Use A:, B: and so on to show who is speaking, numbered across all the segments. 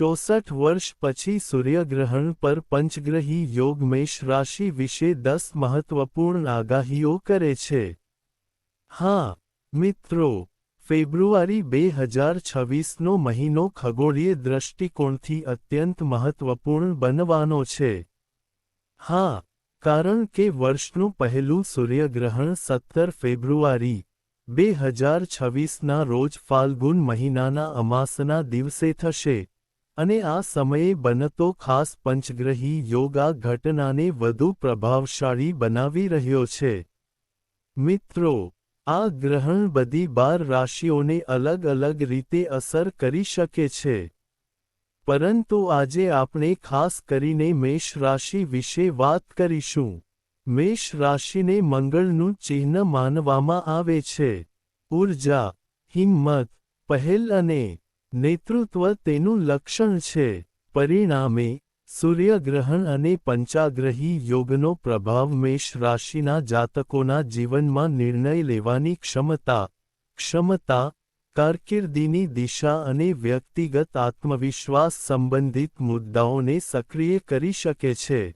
A: ચોસઠ વર્ષ પછી સૂર્યગ્રહણ પર પંચગ્રહી યોગ મેષ રાશિ વિશે દસ મહત્વપૂર્ણ આગાહીઓ કરે છે. હા, મિત્રો, ફેબ્રુઆરી બે હજાર છવ્વીસનો મહિનો ખગોળીય દ્રષ્ટિકોણથી અત્યંત મહત્વપૂર્ણ બનવાનો છે. હા, કારણ કે વર્ષનું પહેલું સૂર્યગ્રહણ સત્તર ફેબ્રુઆરી બે હજાર છવ્વીસના રોજ ફાલ્ગુન મહિનાના અમાસના દિવસે થશે. અને આ સમયે બનતો ખાસ પંચગ્રહી યોગ ઘટનાને વધુ પ્રભાવશાળી બનાવી રહ્યો છે. મિત્રો, આ ગ્રહણ બધી બાર રાશિઓને અલગ અલગ રીતે અસર કરી શકે છે. પરંતુ આજે આપણે ખાસ કરીને મેષ રાશિ વિશે વાત કરીશું. મેષ રાશિને મંગળનું ચિહ્ન માનવામાં આવે છે. ઊર્જા હિંમત, પહેલ અને નેતૃત્વ તેનું લક્ષણ છે. પરિણામે, સૂર્યગ્રહણ અને પંચાગ્રહી યોગનો પ્રભાવ મેષ રાશિના જાતકોના જીવનમાં નિર્ણય લેવાની ક્ષમતા ક્ષમતા, કારકિર્દીની દિશા અને વ્યક્તિગત આત્મવિશ્વાસ સંબંધિત મુદ્દાઓને સક્રિય કરી શકે છે.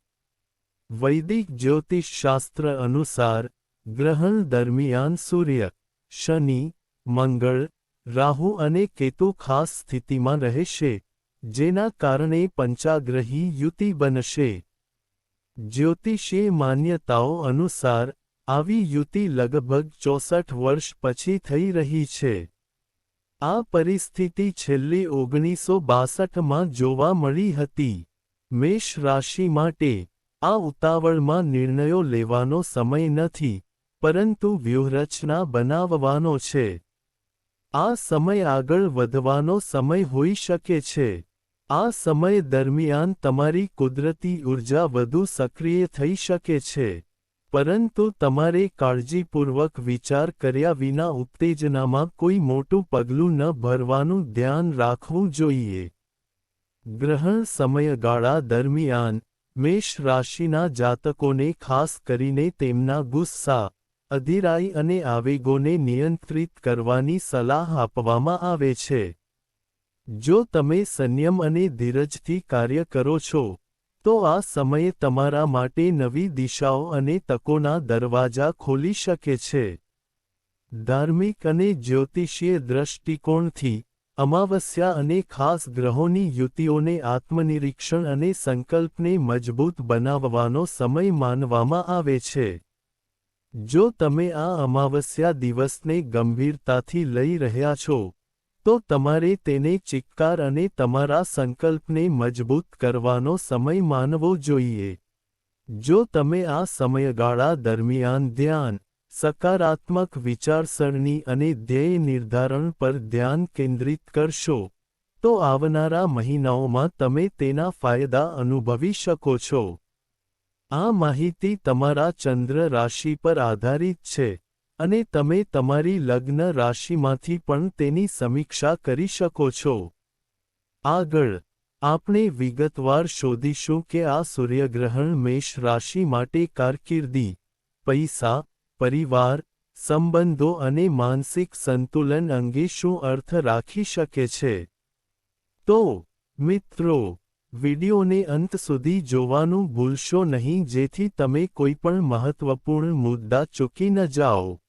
A: વૈદિક જ્યોતિષશાસ્ત્ર અનુસાર, ગ્રહણ દરમિયાન સૂર્ય, શનિ, મંગળ રાહુ અને કેતુ ખાસ સ્થિતિમાં રહેશે, જેના કારણે પંચાગ્રહી યુતિ બનશે. જ્યોતિષીય માન્યતાઓ અનુસાર, આવી યુતિ લગભગ ચોસઠ વર્ષ પછી થઈ રહી છે. આ પરિસ્થિતિ છેલ્લી ઓગણીસો બાસઠમાં જોવા મળી હતી. મેષ રાશિ માટે, આ ઉતાવળમાં નિર્ણયો લેવાનો સમય નથી, પરંતુ વ્યૂહરચના બનાવવાનો છે. આ સમય આગળ વધવાનો સમય હોઈ શકે છે. આ સમય દરમિયાન તમારી કુદરતી ઊર્જા વધુ સક્રિય થઈ શકે છે. પરંતુ તમારે કાળજીપૂર્વક વિચાર કર્યા વિના ઉત્તેજનામાં કોઈ મોટું પગલું ન ભરવાનું ધ્યાન રાખવું જોઈએ. ગ્રહણ સમયગાળા દરમિયાન મેષ રાશિના જાતકોને ખાસ કરીને તેમના ગુસ્સા અધિરાઈ અને આવેગોને નિયંત્રિત કરવાની સલાહ આપવામાં આવે છે. જો તમે સંયમ અને ધીરજથી કાર્ય કરો છો, તો આ સમયે તમારા માટે નવી દિશાઓ અને તકોના દરવાજા ખોલી શકે છે. ધાર્મિક અને જ્યોતિષીય દ્રષ્ટિકોણથી, અમાવસ્યા અને ખાસ ગ્રહોની યુતિઓને આત્મનિરીક્ષણ અને સંકલ્પને મજબૂત બનાવવાનો સમય માનવામાં આવે છે. જો તમે આ અમાવસ્યા દિવસને ગંભીરતાથી લઈ રહ્યા છો, તો તમારે તેને ચિક્કાર અને તમારા સંકલ્પને મજબૂત કરવાનો સમય માનવો જોઈએ. જો તમે આ સમયગાળા દરમિયાન ધ્યાન, સકારાત્મક વિચારસરણી અને ધ્યેય નિર્ધારણ પર ધ્યાન કેન્દ્રિત કરશો, તો આવનારા મહિનાઓમાં તમે તેના ફાયદા અનુભવી શકો છો. આ માહિતી તમારા ચંદ્ર રાશિ પર આધારિત છે અને તમે તમારી લગ્ન રાશિમાંથી પણ તેની સમીક્ષા કરી શકો છો. આગળ, આપણે વિગતવાર શોધીશું કે આ સૂર્યગ્રહણ મેષ રાશિ માટે કારકિર્દી, પૈસા, પરિવાર, સંબંધો અને માનસિક સંતુલન અંગે શું અર્થ રાખી શકે છે? તો, મિત્રો વિડિયોને અંત સુધી જોવાનું ભૂલશો નહીં, જેથી તમે કોઈપણ મહત્વપૂર્ણ મુદ્દા ચૂકી ન જાઓ.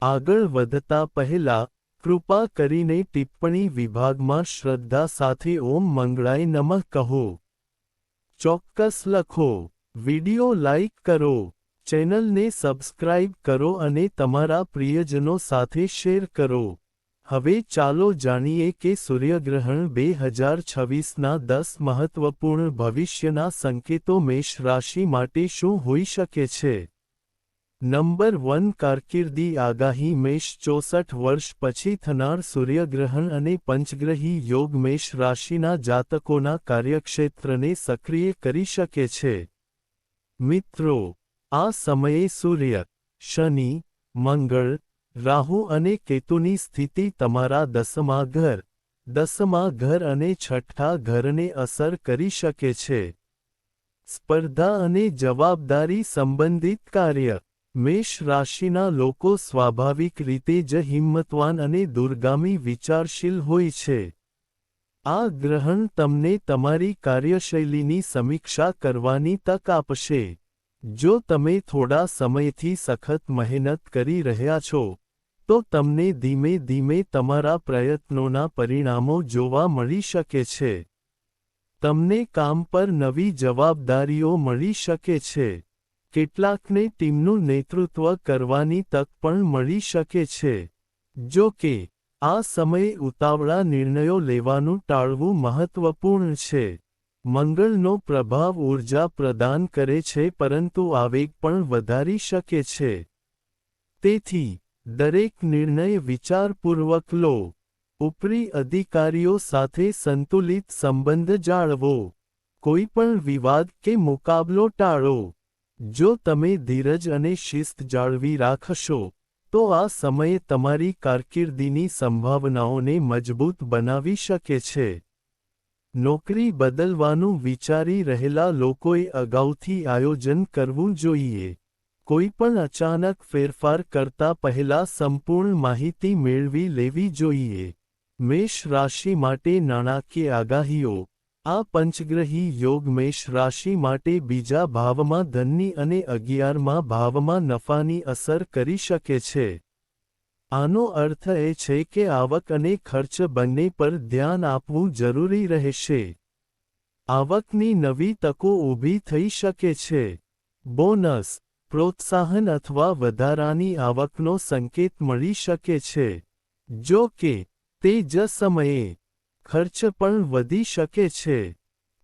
A: આગળ વધતા પહેલા, કૃપા કરીને ટિપ્પણી વિભાગમાં શ્રદ્ધા સાથે ઓમ મંગળાય નમઃ કહો. ચોક્કસ લખો. વિડિયો લાઇક કરો. ચેનલને સબસ્ક્રાઇબ કરો અને તમારા પ્રિયજનો સાથે શેર કરો. હવે ચાલો જાણીએ કે સૂર્યગ્રહણ બે હજાર છવ્વીસના દસ મહત્વપૂર્ણ ભવિષ્યના સંકેતો મેષ રાશિ માટે શું હોઈ શકે છે? નંબર વન, કારકિર્દી આગાહી મેષ ચોસઠ વર્ષ પછી થનાર સૂર્યગ્રહણ અને પંચગ્રહી યોગ મેષ રાશિના જાતકોના કાર્યક્ષેત્રને સક્રિય કરી શકે છે. મિત્રો, આ સમયે સૂર્ય, શનિ, મંગળ રાહુ અને કેતુની સ્થિતિ તમારા દસમા ઘર દસમા ઘર અને છઠ્ઠા ઘરને અસર કરી શકે છે. સ્પર્ધા અને જવાબદારી સંબંધિત કાર્ય, મેષ રાશિના લોકો સ્વાભાવિક રીતે જ હિંમતવાન અને દુર્ગામી વિચારશીલ હોય છે. આ ગ્રહણ તમને તમારી કાર્યશૈલીની સમીક્ષા કરવાની તક આપશે. જો તમે થોડા સમયથી સખત મહેનત કરી રહ્યા છો તો તમને ધીમે ધીમે તમારા પ્રયત્નોના પરિણામો જોવા મળી શકે છે. તમને કામ પર નવી જવાબદારીઓ મળી શકે છે. કેટલાકને ટીમનું નેતૃત્વ કરવાની તક પણ મળી શકે છે. જો કે, આ સમયે ઉતાવળા નિર્ણયો લેવાનું ટાળવું મહત્વપૂર્ણ છે. મંગળનો પ્રભાવ ઊર્જા પ્રદાન કરે છે, પરંતુ આવેગ પણ વધારી શકે છે. તેથી દરેક નિર્ણય વિચારપૂર્વક લો. ઉપરી અધિકારીઓ સાથે સંતુલિત સંબંધ જાળવો. કોઈપણ વિવાદ કે મુકાબલો ટાળો. જો તમે ધીરજ અને શિસ્ત જાળવી રાખશો, તો આ સમયે તમારી કારકિર્દીની સંભાવનાઓને મજબૂત બનાવી શકે છે. નોકરી બદલવાનું વિચારી રહેલા લોકોએ અગાઉથી આયોજન કરવું જોઈએ. કોઈપણ અચાનક ફેરફાર કરતા પહેલા સંપૂર્ણ માહિતી મેળવી લેવી જોઈએ. મેષ રાશિ માટે નાણાકીય આગાહીઓ. આ પંચગ્રહી યોગ મેષ રાશિ માટે બીજા ભાવમાં ધનની અને અગિયારમાં ભાવમાં નફાની અસર કરી શકે છે. આનો અર્થ એ છે કે આવક અને ખર્ચ બંને પર ધ્યાન આપવું જરૂરી રહેશે. આવકની નવી તકો ઊભી થઈ શકે છે. બોનસ. પ્રોત્સાહન અથવા વધારાની આવકનો સંકેત મળી શકે છે. જો કે, તે જ સમયે, ખર્ચ પણ વધી શકે છે.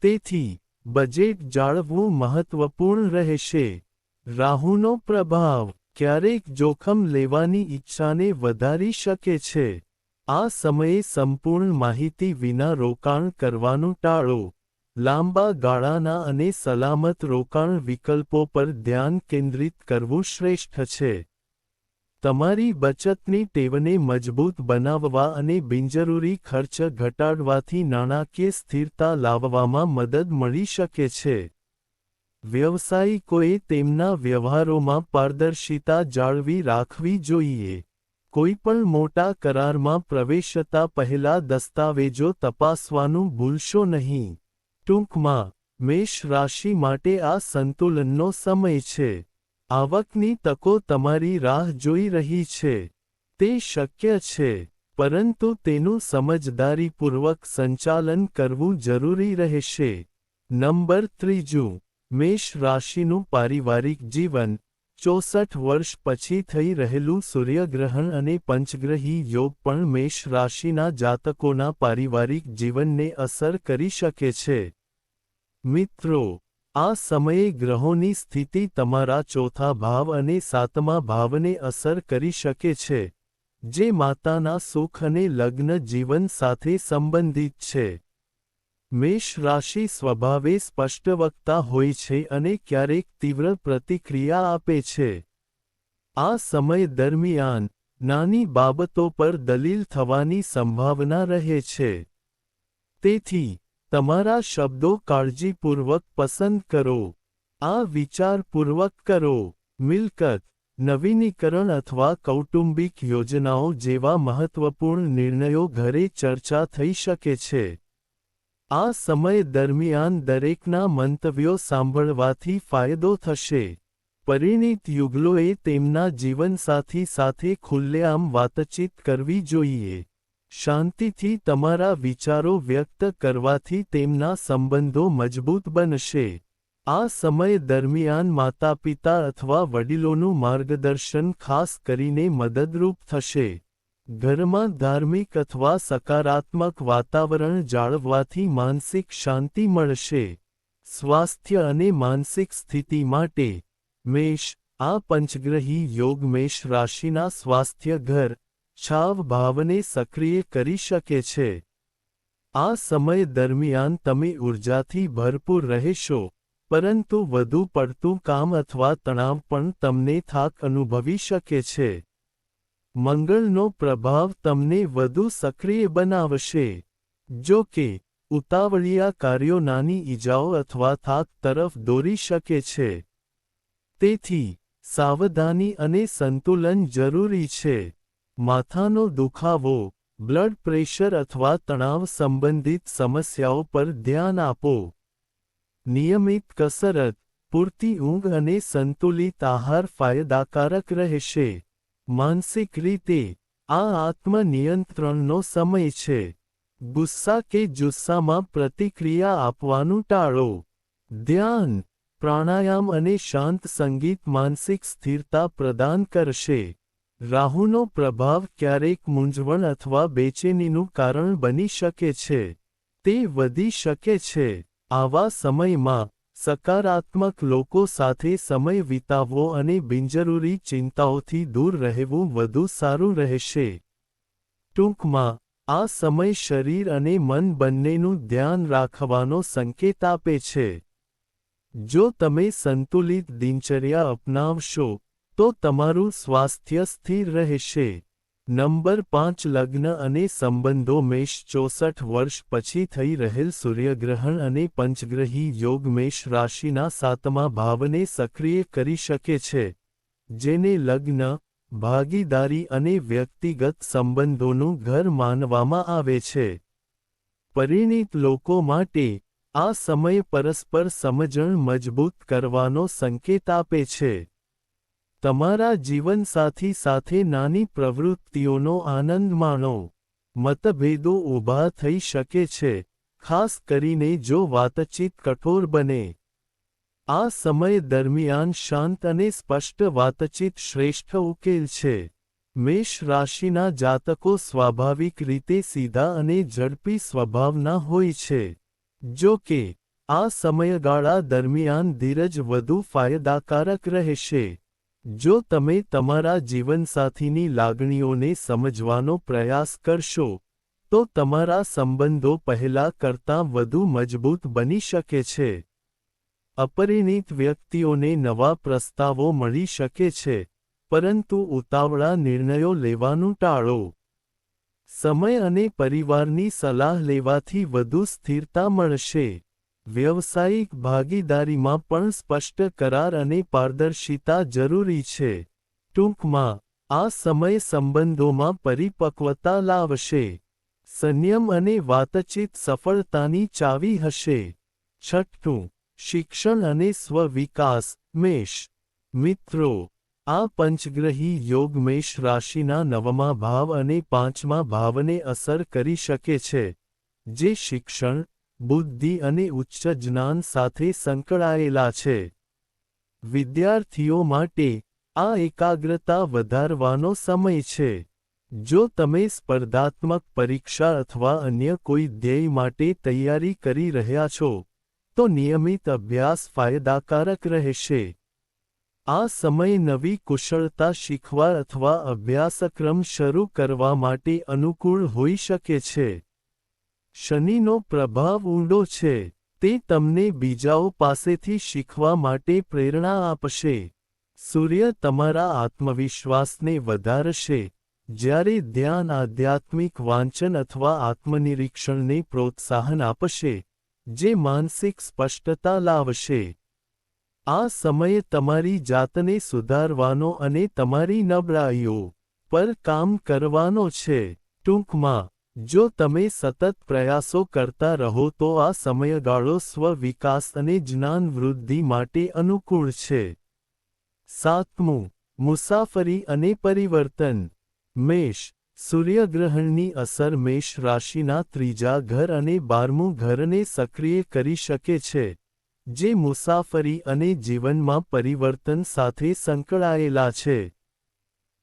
A: તેથી, બજેટ જાળવવું મહત્વપૂર્ણ રહેશે. રાહુનો પ્રભાવ ક્યારેક જોખમ લેવાની ઈચ્છાને વધારી શકે છે. આ સમયે સંપૂર્ણ માહિતી વિના રોકાણ કરવાનું ટાળો. લાંબા ગાળાના અને સલામત રોકાણ વિકલ્પો પર ધ્યાન કેન્દ્રિત કરવું શ્રેષ્ઠ છે. તમારી બચતની ટેવને મજબૂત બનાવવા અને બિનજરૂરી ખર્ચ ઘટાડવાથી નાણાકીય સ્થિરતા લાવવામાં મદદ મળી શકે છે. વ્યવસાયિકોએ તેમના વ્યવહારોમાં પારદર્શિતા જાળવી રાખવી જોઈએ. કોઈપણ મોટા કરારમાં પ્રવેશતા પહેલા દસ્તાવેજો તપાસવાનું ભૂલશો નહીં. ટૂંકમાં, મેષ રાશિ માટે આ સંતુલનનો સમય છે. આવકની તકો તમારી રાહ જોઈ રહી છે. તે શક્ય છે, પરંતુ તેનું સમજદારીપૂર્વક સંચાલન કરવું જરૂરી રહેશે. નંબર ત્રીજું, મેષ રાશિનું પારિવારિક જીવન. ચોસઠ વર્ષ પછી થઈ રહેલું સૂર્યગ્રહણ અને પંચગ્રહી યોગ પણ મેષ રાશિના જાતકોના પારિવારિક જીવનને અસર કરી શકે છે. મિત્રો, આ સમયે ગ્રહોની સ્થિતિ તમારા ચોથા ભાવ અને સાતમા ભાવને અસર કરી શકે છે, જે માતાના સુખ અને લગ્ન જીવન સાથે સંબંધિત છે. મેષ રાશિ સ્વભાવે સ્પષ્ટવક્તા હોય છે અને ક્યારેક તીવ્ર પ્રતિક્રિયા આપે છે. આ સમય દરમિયાન નાની બાબતો પર દલીલ થવાની સંભાવના રહે છે. તેથી, તમારા શબ્દો કાળજીપૂર્વક પસંદ કરો. આ વિચારપૂર્વક કરો. મિલકત, નવીનીકરણ અથવા કૌટુંબિક યોજનાઓ જેવા મહત્વપૂર્ણ નિર્ણયો ઘરે ચર્ચા થઈ શકે છે. આ સમય દરમિયાન દરેકના મંતવ્યો સાંભળવાથી ફાયદો થશે. પરિણીત યુગલોએ તેમના જીવનસાથી સાથે ખુલ્લેઆમ વાતચીત કરવી જોઈએ. શાંતિથી તમારા વિચારો વ્યક્ત કરવાથી તેમના સંબંધો મજબૂત બનશે. આ સમય દરમિયાન માતાપિતા અથવા વડીલોનું માર્ગદર્શન ખાસ કરીને મદદરૂપ થશે. ઘરમાં ધાર્મિક અથવા સકારાત્મક વાતાવરણ જાળવવાથી માનસિક શાંતિ મળશે. સ્વાસ્થ્ય અને માનસિક સ્થિતિ માટે મેષ, આ પંચગ્રહી યોગ મેષ રાશિના સ્વાસ્થ્ય ઘર, છાવ ભાવને સક્રિય કરી શકે છે. આ સમય દરમિયાન તમે ઉર્જાથી ભરપૂર રહેશો, પરંતુ વધુ પડતું કામ અથવા તણાવ પણ તમને થાક અનુભવી શકે છે. મંગળનો પ્રભાવ તમને વધુ સક્રિય બનાવશે. જો કે, ઉતાવળિયા કાર્યો નાની ઈજાઓ અથવા થાક તરફ દોરી શકે છે. તેથી, સાવધાની અને સંતુલન જરૂરી છે. માથાનો દુખાવો, બ્લડ પ્રેશર અથવા તણાવ સંબંધિત સમસ્યાઓ પર ધ્યાન આપો. નિયમિત કસરત, પૂરતી ઊંઘ અને સંતુલિત આહાર ફાયદાકારક રહેશે. માનસિક રીતે આ આત્મનિયંત્રણનો સમય છે. ગુસ્સા કે જુસ્સામાં પ્રતિક્રિયા આપવાનું ટાળો. ધ્યાન, પ્રાણાયામ અને શાંત સંગીત માનસિક સ્થિરતા પ્રદાન કરશે. રાહુનો પ્રભાવ ક્યારેક મૂંઝવણ અથવા બેચેનીનું કારણ બની શકે છે. તે વધી શકે છે. આવા સમયમાં સકારાત્મક લોકો સાથે સમય વિતાવવો અને બિનજરૂરી ચિંતાઓથી દૂર રહેવું વધુ સારું રહેશે. ટૂંકમાં, આ સમય શરીર અને મન બંનેનું ધ્યાન રાખવાનો સંકેત આપે છે. જો તમે સંતુલિત દિનચર્યા અપનાવશો, તો તમારું સ્વાસ્થ્ય સ્થિર રહેશે. નંબર પાંચ લગ્ન અને સંબંધો મેષ ચોસઠ વર્ષ પછી થઈ રહેલ સૂર્યગ્રહણ અને પંચગ્રહી યોગ મેષ રાશિના સાતમા ભાવને સક્રિય કરી શકે છે, જેને લગ્ન, ભાગીદારી અને વ્યક્તિગત સંબંધોનું ઘર માનવામાં આવે છે. પરિણીત લોકો માટે આ સમય પરસ્પર સમજણ મજબૂત કરવાનો સંકેત આપે છે. તમારા જીવનસાથી સાથે નાની પ્રવૃત્તિઓનો આનંદ માણો. મતભેદો ઊભા થઈ શકે છે, ખાસ કરીને જો વાતચીત કઠોર બને. આ સમય દરમિયાન શાંત અને સ્પષ્ટ વાતચીત શ્રેષ્ઠ ઉકેલ છે. મેષ રાશિના જાતકો સ્વાભાવિક રીતે સીધા અને ઝડપી સ્વભાવના હોય છે. જો કે, આ સમયગાળા દરમિયાન ધીરજ વધુ ફાયદાકારક રહેશે. જો તમે તમારા જીવનસાથીની લાગણીઓને સમજવાનો પ્રયાસ કરશો, તો તમારા સંબંધો પહેલા કરતાં વધુ મજબૂત બની શકે છે. અપરિણિત વ્યક્તિઓને નવા પ્રસ્તાવો મળી શકે છે, પરંતુ ઉતાવળા નિર્ણયો લેવાનું ટાળો. સમય અને પરિવારની સલાહ લેવાથી વધુ સ્થિરતા મળશે. વ્યવસાયિક ભાગીદારીમાં પણ સ્પષ્ટ કરાર અને પારદર્શિતા જરૂરી છે. ટૂંકમાં, આ સમય સંબંધોમાં પરિપક્વતા લાવશે. સંયમ અને વાતચીત સફળતાની ચાવી હશે. છઠ્ઠું, શિક્ષણ અને સ્વવિકાસ, મેષ. મિત્રો, આ પંચગ્રહી યોગ મેષ રાશિના નવમા ભાવ અને પાંચમા ભાવને અસર કરી શકે છે. જે શિક્ષણ બુદ્ધિ અને ઉચ્ચ જ્ઞાન સાથે સંકળાયેલા છે. વિદ્યાર્થીઓ માટે આ એકાગ્રતા વધારવાનો સમય છે. જો તમે સ્પર્ધાત્મક પરીક્ષા અથવા અન્ય કોઈ ધ્યેય માટે તૈયારી કરી રહ્યા છો, તો નિયમિત અભ્યાસ ફાયદાકારક રહેશે. આ સમય નવી કુશળતા શીખવા અથવા અભ્યાસક્રમ શરૂ કરવા માટે અનુકૂળ હોઈ શકે છે. શનિનો પ્રભાવ ઊંડો છે, તે તમને બીજાઓ પાસેથી શીખવા માટે પ્રેરણા આપશે. સૂર્ય તમારા આત્મવિશ્વાસને વધારશે. જ્યારે ધ્યાન આધ્યાત્મિક વાંચન અથવા આત્મનિરીક્ષણને પ્રોત્સાહન આપશે, જે માનસિક સ્પષ્ટતા લાવશે. આ સમયે તમારી જાતને સુધારવાનો અને તમારી નબળાઈઓ પર કામ કરવાનો છે. ટૂંકમાં જો તમે સતત પ્રયાસો કરતા રહો તો આ સમયગાળો સ્વ-વિકાસ અને જ્ઞાન વૃદ્ધિ માટે અનુકૂળ છે. સાતમું, મુસાફરી અને પરિવર્તન. મેષ, સૂર્યગ્રહણની અસર મેષ રાશિના ત્રીજા ઘર અને બારમું ઘરને સક્રિય કરી શકે છે, જે મુસાફરી અને જીવનમાં પરિવર્તન સાથે સંકળાયેલા છે.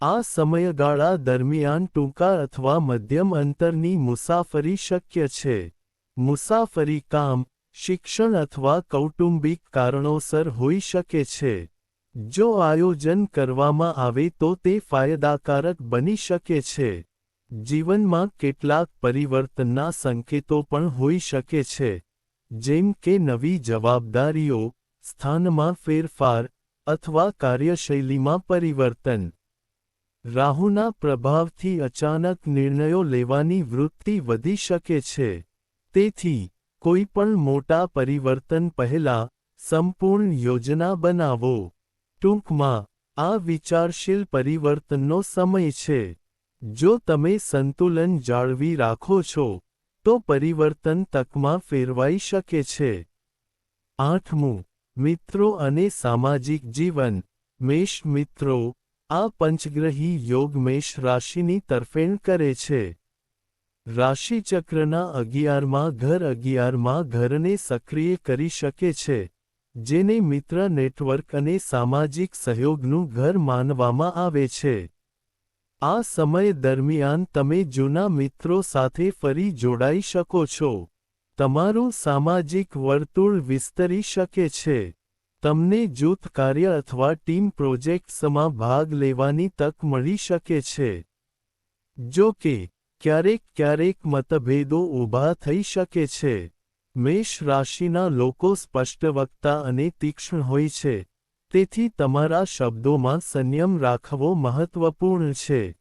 A: આ સમયગાળા દરમિયાન ટૂંકા અથવા મધ્યમ અંતરની મુસાફરી શક્ય છે. મુસાફરી કામ, શિક્ષણ અથવા કૌટુંબિક કારણોસર હોઈ શકે છે. જો આયોજન કરવામાં આવે તો તે ફાયદાકારક બની શકે છે. જીવનમાં કેટલાક પરિવર્તનના સંકેતો પણ હોઈ શકે છે. જેમ કે નવી જવાબદારીઓ, સ્થાનમાં ફેરફાર અથવા કાર્યશૈલીમાં પરિવર્તન. રાહુના પ્રભાવથી અચાનક નિર્ણયો લેવાની વૃત્તિ વધી શકે છે. તેથી કોઈપણ મોટા પરિવર્તન પહેલાં સંપૂર્ણ યોજના બનાવો. ટૂંકમાં, આ વિચારશીલ પરિવર્તનનો સમય છે. જો તમે સંતુલન જાળવી રાખો છો, તો પરિવર્તન તકમાં ફેરવાઈ શકે છે. આઠમું, મિત્રો અને સામાજિક જીવન. મેષ મિત્રો આ પંચગ્રહી યોગ મેષ રાશિની તરફેણ કરે છે. રાશિચક્રના અગિયારમાં ઘર અગિયારમાં ઘરને સક્રિય કરી શકે છે, જેને મિત્ર નેટવર્ક અને સામાજિક સહયોગનું ઘર માનવામાં આવે છે. આ સમય દરમિયાન તમે જૂના મિત્રો સાથે ફરી જોડાઈ શકો છો. તમારું સામાજિક વર્તુળ વિસ્તરી શકે છે. તમને જૂથ કાર્ય અથવા ટીમ પ્રોજેક્ટ્સમાં ભાગ લેવાની તક મળી શકે છે. જો કે, ક્યારેક ક્યારેક મતભેદો ઊભા થઈ શકે છે. મેષ રાશિના લોકો સ્પષ્ટવક્તા અને તીક્ષ્ણ હોય છે. તેથી તમારા શબ્દોમાં સંયમ રાખવો મહત્વપૂર્ણ છે.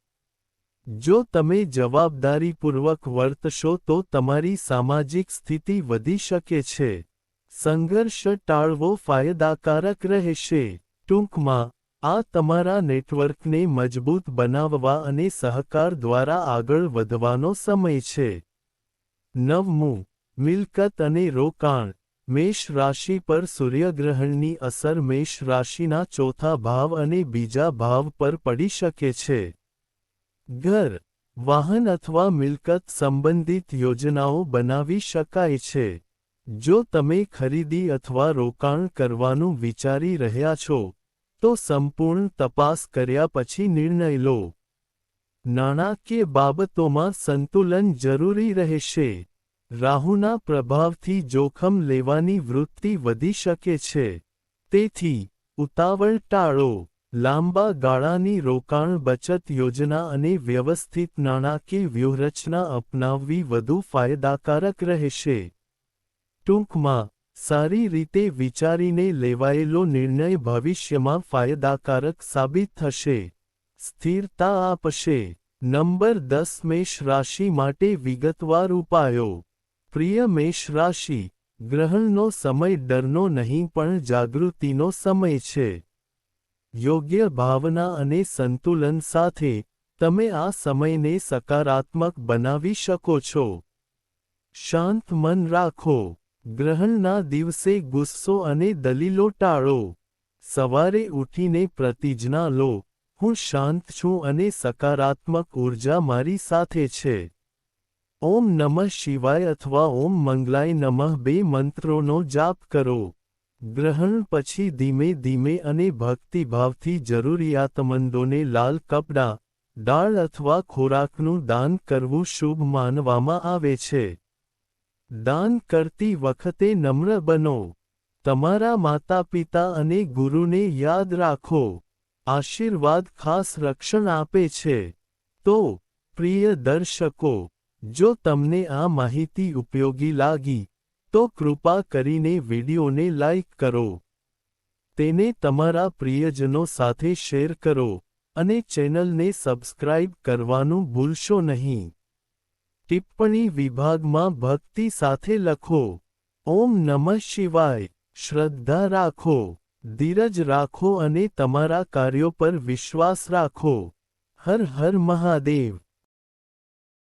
A: જો તમે જવાબદારીપૂર્વક વર્તશો તો તમારી સામાજિક સ્થિતિ વધી શકે છે. સંઘર્ષ ટાળવો ફાયદાકારક રહેશે. ટૂંકમાં, આ તમારા નેટવર્કને મજબૂત બનાવવા અને સહકાર દ્વારા આગળ વધવાનો સમય છે. નવમું, મિલકત અને રોકાણ. મેષ રાશિ પર સૂર્યગ્રહણની અસર મેષ રાશિના ચોથા ભાવ અને બીજા ભાવ પર પડી શકે છે. ઘર. વાહન અથવા મિલકત સંબંધિત યોજનાઓ બનાવી શકાય છે. જો તમે ખરીદી અથવા રોકાણ કરવાનું વિચારી રહ્યા છો, તો સંપૂર્ણ તપાસ કર્યા પછી નિર્ણય લો. નાણાકીય બાબતોમાં સંતુલન જરૂરી રહેશે. રાહુના પ્રભાવથી જોખમ લેવાની વૃત્તિ વધી શકે છે. તેથી, ઉતાવળ ટાળો. લાંબા ગાળાની રોકાણ બચત યોજના અને વ્યવસ્થિત નાણાકીય વ્યૂહરચના અપનાવવી વધુ ફાયદાકારક રહેશે. ટૂંકમાં, સારી રીતે વિચારીને લેવાયેલો નિર્ણય ભવિષ્યમાં ફાયદાકારક સાબિત થશે. સ્થિરતા આપશે. નંબર દસ મેષ રાશિ માટે વિગતવાર ઉપાયો. પ્રિય મેષ રાશિ, ગ્રહણનો સમય ડરનો નહીં પણ જાગૃતિનો સમય છે. યોગ્ય ભાવના અને સંતુલન સાથે તમે આ સમયને સકારાત્મક બનાવી શકો છો. શાંત મન રાખો. ગ્રહણના દિવસે ગુસ્સો અને દલીલો ટાળો. સવારે ઉઠીને પ્રતિજ્ઞા લો, હું શાંત છું અને સકારાત્મક ઊર્જા મારી સાથે છે. ઓમ નમઃ શિવાય અથવા ઓમ મંગલાય નમઃ બે મંત્રોનો જાપ કરો. ગ્રહણ પછી ધીમે ધીમે અને ભક્તિભાવથી જરૂરિયાતમંદોને લાલ કપડાં, દાળ અથવા ખોરાકનું દાન કરવું શુભ માનવામાં આવે છે. દાન કરતી વખતે નમ્ર બનો. તમારા માતા પિતા અને ગુરુને યાદ રાખો. આશીર્વાદ ખાસ રક્ષણ આપે છે. તો, પ્રિય દર્શકો, જો તમને આ માહિતી ઉપયોગી લાગી, તો કૃપા કરીને વિડીયોને લાઇક કરો. તેને તમારા પ્રિયજનો સાથે શેર કરો અને ચેનલને સબસ્ક્રાઇબ કરવાનું ભૂલશો નહીં. ટિપ્પણી વિભાગમાં ભક્તિ સાથે લખો. ઓમ નમઃ શિવાય. શ્રદ્ધા રાખો. ધીરજ રાખો અને તમારા કાર્યો પર વિશ્વાસ રાખો. હર હર મહાદેવ.